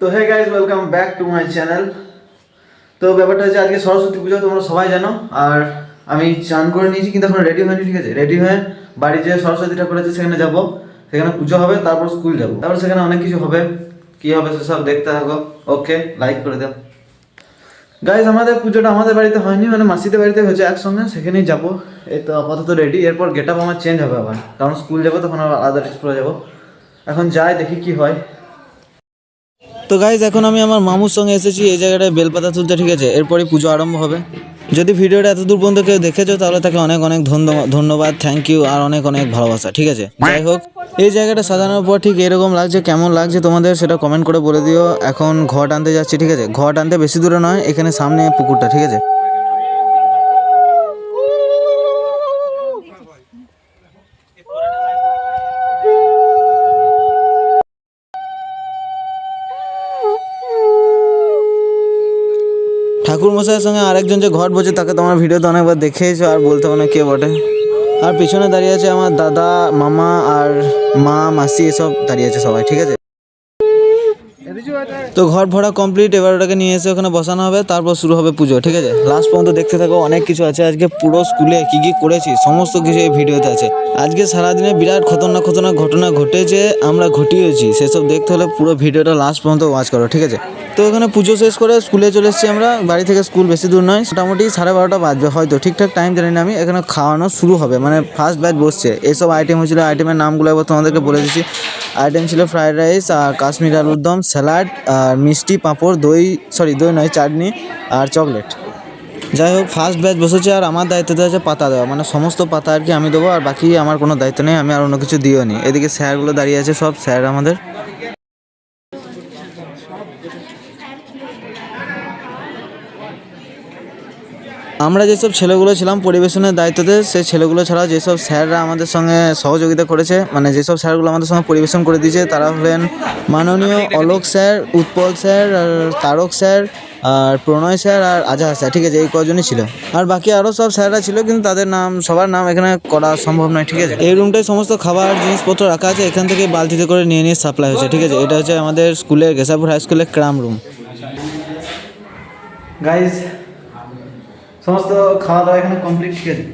তো hey guys welcome back to my channel তো ব্যাপারটা হচ্ছে আজকে সরস্বতী পুজো, তোমরা সবাই জানো। আর আমি চান করে নিয়েছি, কিন্তু এখন রেডি হয়নি, ঠিক আছে? রেডি হয়ে বাড়ি যে সরস্বতী ঠাকুর আছে, সেখানে যাব। সেখানে পুজো হবে, তারপর স্কুল যাব। তারপর সেখানে অনেক কিছু হবে। কি হবে সেসব দেখতে থাকো। ওকে লাইক করে দাও। গাইজ আমাদের পুজোটা আমাদের বাড়িতে হয়নি মানে মাসিদের বাড়িতে হয়েছে একসঙ্গে, সেখানেই যাব। এই তো আপাতত রেডি এরপর গেট আপ আমার চেঞ্জ হবে আবার। কারণ স্কুল যাব, তখন আবার আলাদা ড্রেস পরে যাব। এখন যাই, দেখি কি হয়। তো গাইজ এখন আমি আমার মামুর সঙ্গে এসেছি, এই জায়গাটায় বেলপাতা তুলতে, ঠিক আছে? এরপরই পুজো আরম্ভ হবে। যদি ভিডিওটা এত দূর পর্যন্ত কেউ দেখেছ, তাহলে তাকে অনেক অনেক ধন্য- ধন্যবাদ থ্যাংক ইউ আর অনেক অনেক ভালোবাসা, ঠিক আছে? যাই হোক, এই জায়গাটা সাজানোর পর ঠিক এরকম লাগছে, কেমন লাগছে তোমাদের সেটা কমেন্ট করে বলে দিও। এখন ঘট আনতে যাচ্ছি, ঠিক আছে? ঘট আনতে বেশি দূরে নয়, এখানে সামনে পুকুরটা, ঠিক আছে? ঠাকুর মশাইয়ের সঙ্গে আরেকজন যে ঘট বসে, তাকে তোমার ভিডিওতে অনেকবার দেখেছ আর বলতে পারো কে বটে। আর পিছনে দাঁড়িয়ে আছে আমার দাদা, মামা আর মা, মাসি, এসব দাঁড়িয়ে আছে সবাই, ঠিক আছে? তো ঘর ভরা কমপ্লিট এবার ওটাকে নিয়ে এসে ওখানে বসানো হবে, তারপর শুরু হবে পুজো, ঠিক আছে? লাস্ট পর্যন্ত দেখতে থাকো, অনেক কিছু আছে। আজকে পুরো স্কুলে কি কি করেছি, সমস্ত কিছু এই ভিডিওতে আছে। আজকে সারাদিনে বিরাট খতরনাক খতরনাক ঘটনা ঘটেছে, আমরা ঘটিয়েছি, সেসব দেখতে হলে পুরো ভিডিওটা লাস্ট পর্যন্ত ওয়াচ করো, ঠিক আছে? তো এখানে পুজো শেষ করে স্কুলে চলে এসেছি আমরা। বাড়ি থেকে স্কুল বেশি দূর নয়। মোটামুটি সাড়ে বারোটা বাজবে হয়তো। ঠিকঠাক টাইম জানি না আমি। এখানে খাওয়ানো শুরু হবে। মানে ফার্স্ট ব্যাচ বসছে। এইসব আইটেম হয়েছিল। আইটেমের নামগুলো এবার তোমাদেরকে বলে দিচ্ছি। আইটেম ছিল ফ্রাইড রাইস আর কাশ্মীর আলুর দম স্যালাড আর মিষ্টি, পাঁপড়, দই সরি দই নয়, চাটনি, আর চকলেট যাই হোক ফার্স্ট ব্যাচ বসেছে, আর আমার দায়িত্বতে আছে পাতা দেওয়া। মানে সমস্ত পাতা আর কি আমি দেবো, আর বাকি আমার কোনো দায়িত্ব নেই। আমি আর অন্য কিছু দিও নি এদিকে স্যারগুলো দাঁড়িয়ে আছে সব। স্যার আমাদের। আমরা যেসব ছেলেগুলো ছিলাম পরিবেশনের দায়িত্বতে, সেই ছেলেগুলো ছাড়া যেসব স্যাররা আমাদের সঙ্গে সহযোগিতা করেছে মানে যেসব স্যারগুলো আমাদের সঙ্গে পরিবেশন করে দিয়েছে, তারা হলেন মাননীয় অলোক স্যার, উৎপল স্যার, আর তারক স্যার, আর প্রণয় স্যার, আর আজহার স্যার, ঠিক আছে, এই কজনই ছিল। আর বাকি আরও সব স্যাররা ছিল, কিন্তু তাদের নাম, সবার নাম এখানে করা সম্ভব নয়, ঠিক আছে। এই রুমটায় সমস্ত খাবার, জিনিসপত্র রাখা আছে, এখান থেকে বালতিতে করে নিয়ে নিয়ে সাপ্লাই হচ্ছে, ঠিক আছে। এটা হচ্ছে আমাদের স্কুলের গেসাপুর হাই স্কুলের ক্রাম রুম। গাইজ সমস্ত খাওয়া দাওয়া এখানে কমপ্লিট ঠিক আছে?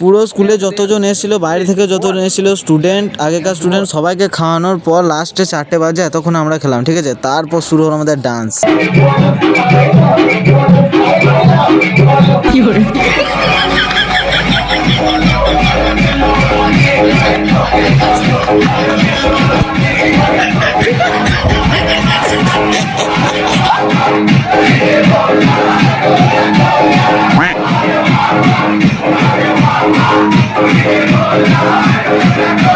পুরো স্কুলে যতজন এসেছিল বাইরে থেকে যতজন এসেছিল স্টুডেন্ট আগেকার স্টুডেন্ট সবাইকে খাওয়ানোর পর লাস্টে চারটে বাজে এতক্ষণ আমরা খেলাম ঠিক আছে? তারপর শুরু হলো আমাদের dance Vai, vai, vai.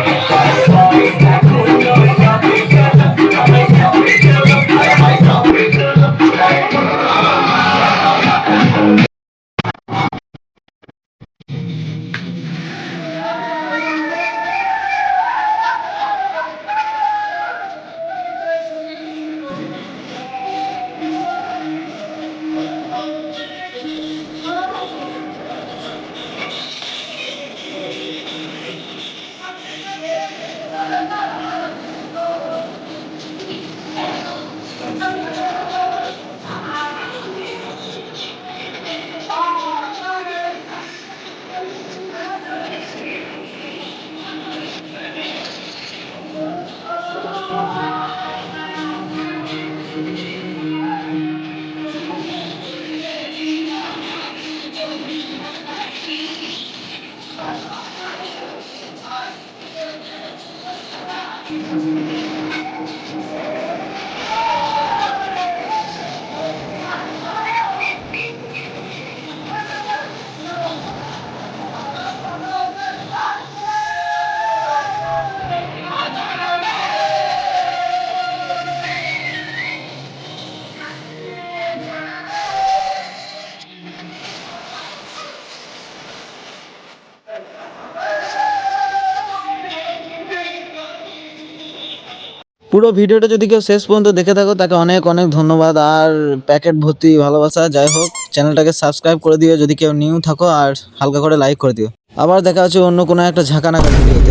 পুরো ভিডিওটা যদি কেউ শেষ পর্যন্ত দেখে থাকো, তাকে অনেক অনেক ধন্যবাদ। আর প্যাকেট ভর্তি ভালোবাসা, যাই হোক, চ্যানেলটাকে সাবস্ক্রাইব করে দিও যদি কেউ নিউ থাকো, আর হালকা করে লাইক করে দিও। আবার দেখা হচ্ছে অন্য কোনো একটা ঝাঁকানাকা ভিডিওতে।